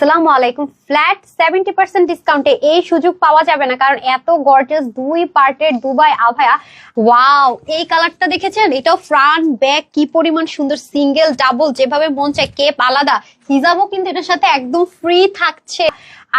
আসসালামু আলাইকুম। Flat seventy percent ডিসকাউন্টে এই সুযোগ পাওয়া যাবে না, কারণ এত গর্জিয়াস দুই পার্টের দুবাই আভায়া। ওয়াও এই কালারটা দেখেছেন? এটাও ফ্রন্ট ব্যাক কি পরিমাণ সুন্দর সিঙ্গেল ডাবল যেভাবে মন চায় কেপ আলাদা। হিজাবও কিন্তু এটার সাথে একদম ফ্রি থাকছে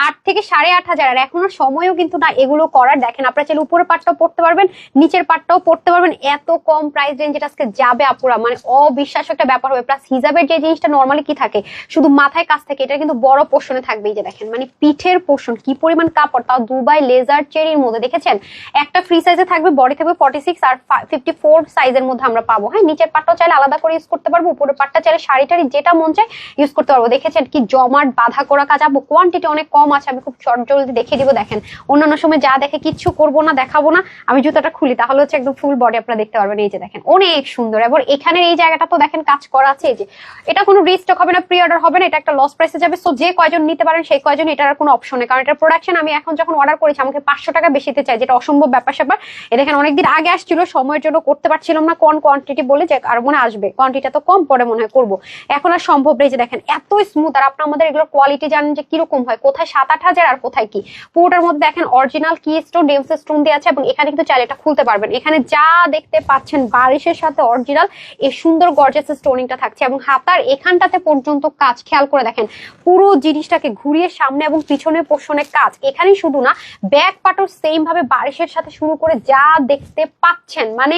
আট থেকে সাড়ে আট হাজার। আর এখনও সময়ও কিন্তু না এগুলো করার। দেখেন, আপনারা চাইলে উপরের পাটটাও পড়তে পারবেন, নিচের পাটটাও পড়তে পারবেন। এত কম প্রাইস রেঞ্জ এটা আজকে যাবে আপুরা। মানে অবিশ্বাস একটা ব্যাপার হবে। প্লাস হিজাবের যে জিনিসটা নর্মালি কি থাকে? শুধু মাথায় কাজ থাকে, এটা কিন্তু বড় পোর্শনে থাকবে। এই যে দেখেন মানে পিঠের পোর্শন কি পরিমাণ কাপড়? তাও দুবাই লেজার চেরির মধ্যে, দেখেছেন? একটা ফ্রি সাইজে থাকবে বডি থাকবে ফর্টি সিক্স আর ফিফটি ফোর সাইজের মধ্যে আমরা পাবো। হ্যাঁ নিচের পাটটাও চাইলে আলাদা করে ইউজ করতে পারব, উপরের পাটটা চাইলে শাড়ি টাড়ি যেটা মন চায় ইউজ করতে দেখেছেন কি জমাট বাধা করা কাজ, আবো কোয়ান্টিটি অনেক কম আছে, আমি খুব চট জলদি দেখিয়ে দিব, দেখেন। অন্যান্য সময় যা দেখে কিচ্ছু করব না, দেখাবো না, আমি জুতাটা খুলি, তাহলে হচ্ছে একদম ফুল বডি আপনারা দেখতে পারবেন, এই যে দেখেন, অনেক সুন্দর। এবার এখানের এই জায়গাটা তো দেখেন কাজ করা আছে যে, এটা কোনো রিস্টক হবে না প্রি অর্ডার হবে না, এটা একটা লস প্রাইসে যাবে সো যে কয়জন নিতে পারেন, সেই কয়জন, এটার আর কোনো অপশন নেই, কারণ এটা প্রোডাকশন আমি এখন যখন অর্ডার করেছি, আমাকে পাঁচশো টাকা বেশিতে চাই যেটা অসম্ভব ব্যাপার স্যাপার। এ দেখেন, অনেকদিন আগে আসছিল, সময়ের জন্য করতে পারছিলাম না, কোন কোয়ান্টিটি বলে, যে আর মনে আসবে কোয়ান্টিটা তো কম পরে মনে হয় করব। এখন আর সম্ভব নেই যে দেখেন, এত স্মুথ আর আপনার আমাদের এগুলো কোয়ালিটি জানেন যে কীরকম হয়, কোথায় সাত আট হাজার আর কোথায় কি? পুরোটার মধ্যে দেখেন অরিজিনাল কি স্টোন ডেমস স্টোন দিয়ে আছে, এবং এখানে কিন্তু চাইলে এটা খুলতে পারবেন। এখানে যা দেখতে পাচ্ছেন, বারিশের সাথে অরিজিনাল এই সুন্দর গর্জেস স্টোনিংটা থাকছে, এবং হাতার এখানটাতে পর্যন্ত কাজ খেয়াল করে দেখেন, পুরো জিনিসটাকে ঘুরিয়ে সামনে এবং পিছনে পোষণের কাজ। এখানেই শুধু না ব্যাক পাটও সেম ভাবে বারিশের সাথে শুরু করে যা দেখতে পাচ্ছেন মানে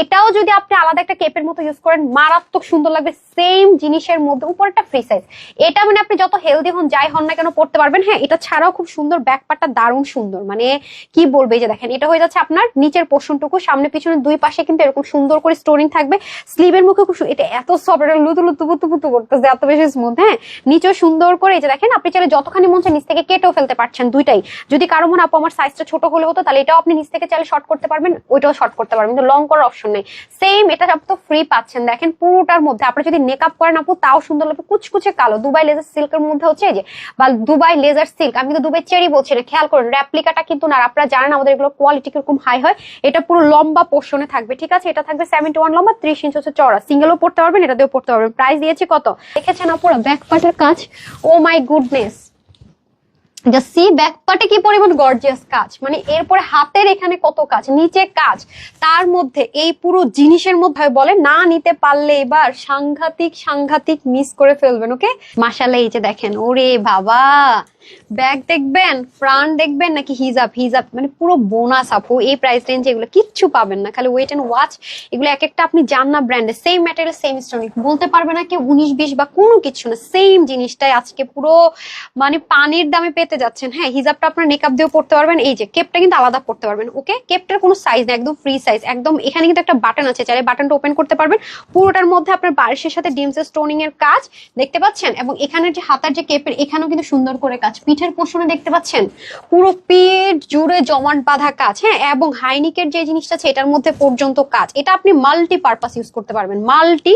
এটাও যদি আপনি আলাদা একটা কেপের মতো ইউজ করেন, মারাত্মক সুন্দর লাগবে সেম জিনিসের মধ্যে উপরটা ফ্রি সাইজ এটা মানে আপনি যত হেলদি হন, যাই হন না কেন পড়তে পারবেন। হ্যাঁ এটা ছাড়াও খুব সুন্দর ব্যাক পার্টটা দারুণ সুন্দর। মানে কি বলবে যে দেখেন, এটা হয়ে যাচ্ছে আপনার নিচের পোর্শনটুকু, সামনে পিছনে দুই পাশে কিন্তু এরকম সুন্দর করে স্টোরিং থাকবে। স্লিভের মুখে খুব এটা এত সফট এটা লুতু লুতু পুতু পুতু করতেছে, এত বেশি স্মুথ হ্যাঁ? নিচেও সুন্দর করে, এই যে দেখেন, আপনি চাইলে যতখানি মন চায় নিচ থেকে কেটেও ফেলতে পারছেন দুইটাই। যদি কারও মনে আপু, আমার সাইজটা ছোট হলে হতো, তাহলে এটাও আপনি নিচ থেকে চাইলে শর্ট করতে পারবেন, ওইটাও শর্ট করতে পারবেন। কিন্তু লং করার অপশন নেই। সেম এটা সব তো ফ্রি পাচ্ছেন। দেখেন, পুরোটার মধ্যে, আপনি যদি মেকআপ করেন, আপু, তাও সুন্দর লাগবে, কুচকুচে কালো। দুবাই লেজার সিল্কের মধ্যে হচ্ছে যে, বা দুবাই লেজার সিল্ক, আমি কিন্তু দুবাই চেরি বলছি না খেয়াল করুন র্যাপ্লিকাটা কিন্তু না আপনারা জানেন আমাদের এগুলো কোয়ালিটি কীরকম হাই হয়, এটা পুরো লম্বা পোর্শনে থাকবে, ঠিক আছে? এটা থাকবে সেভেন্টি ওয়ান লম্বা, ত্রিশ ইঞ্চ হচ্ছে চড়া সিঙ্গেলও পড়তে পারবেন এটা দিয়েও পড়তে পারবেন। প্রাইস দিয়েছে কত? দেখেছেন আপুরা ব্যাক পার্টের কাজ? ও my goodness just see back কি পরিমাণ গর্জিয়াস কাজ। মানে এরপরে হাতের এখানে কত কাজ, নিচে কাজ। তার মধ্যে এই পুরো জিনিসের মধ্যে বলে না নিতে পারলে এবার সাংঘাতিক সাংঘাতিক মিস করে ফেলবেন ওকে মাসালে এই যে দেখেন, ওরে বাবা! ব্যাগ দেখবেন ফ্রান্ট দেখবেন, নাকি হিজাব হিজাব মানে পুরো বোনাস আপু, এই প্রাইস রেঞ্জে এগুলো কিচ্ছু পাবেন না, খালি ওয়েট এন্ড ওয়াচ এগুলো এক একটা আপনি জান না ব্র্যান্ডে সেম ম্যাটেরিয়াল সেম স্টোনিক বলতে পারবে না কি উনিশ, বিশ বা কোনো কিছু না সেম জিনিসটাই আজকে পুরো মানে পানির দামে পেতে যাচ্ছেন হ্যাঁ হিজাবটা আপনার মেকআপ দিয়েও পড়তে পারবেন, এই যে কেপটা কিন্তু আলাদা পড়তে পারবেন ওকে কেপটার কোনো সাইজ না একদম ফ্রি সাইজ একদম এখানে কিন্তু একটা বাটন আছে, চাইলে বাটনটা ওপেন করতে পারবেন। পুরোটার মধ্যে আপনার বারিশের সাথে ডিমস স্টোনিং এর কাজ দেখতে পাচ্ছেন, এবং এখানের যে হাতার যে কেপের এখানেও কিন্তু সুন্দর করে কাজ। পিঠের পোষণে দেখতে পাচ্ছেন, পুরো পেট জুড়ে জমাট বাঁধা কাজ হ্যাঁ এবং হাইনিকের যে জিনিসটা আছে, এটার মধ্যে পর্যন্ত কাজ। এটা আপনি মাল্টি পারপাস ইউজ করতে পারবেন multi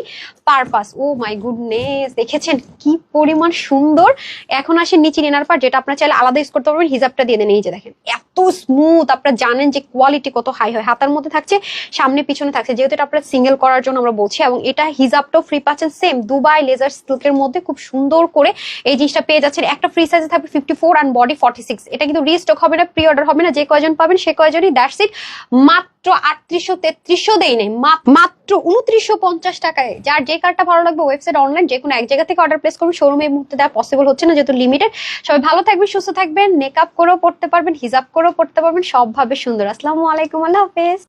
purpose oh my goodness দেখেছেন কি পরিমাণ সুন্দর? এখন আসে নিচে নেনার পার যেটা আপনার চাইলে আলাদা ইউজ করতে পারবেন, হিজাবটা দিয়ে দেন। এই যে দেখেন, এত স্মুথ আপনারা জানেন যে কোয়ালিটি কত হাই হয়। হাতার মধ্যে থাকছে, সামনে পিছনে থাকছে। যেহেতু এটা আপনার সিঙ্গেল করার জন্য আমরা বলছি, এবং এটা হিজাবটাও ফ্রি পাচ্ছেন সেম দুবাই লেজার সিল্কের মধ্যে খুব সুন্দর করে এই জিনিসটা পেয়ে যাচ্ছেন। একটা ফ্রি সাইজে থাকবে fifty four and body forty six এটা কিন্তু রিস্টক হবে না প্রি অর্ডার হবে না, যে কয়জন পাবেন, সে কয়জনই দ্যাটস ইট মাত্র আটত্রিশশো তেত্রিশশো দেই নেই মাত্র উনত্রিশশো পঞ্চাশ টাকায়। যার যে কার্ডটা ভালো লাগবে ওয়েবসাইট অনলাইন যে কোনো এক জায়গা থেকে অর্ডার প্লেস করুন শোরুমে এই মুহূর্তে দেওয়া পসিবল হচ্ছে না, যেহেতু লিমিটেড সবাই ভালো থাকবেন, সুস্থ থাকবেন মেকআপ করেও পড়তে পারবেন হিজাব করেও পড়তে পারবেন, সবভাবে সুন্দর। আসসালামু আলাইকুম, আল্লাহ হাফেজ।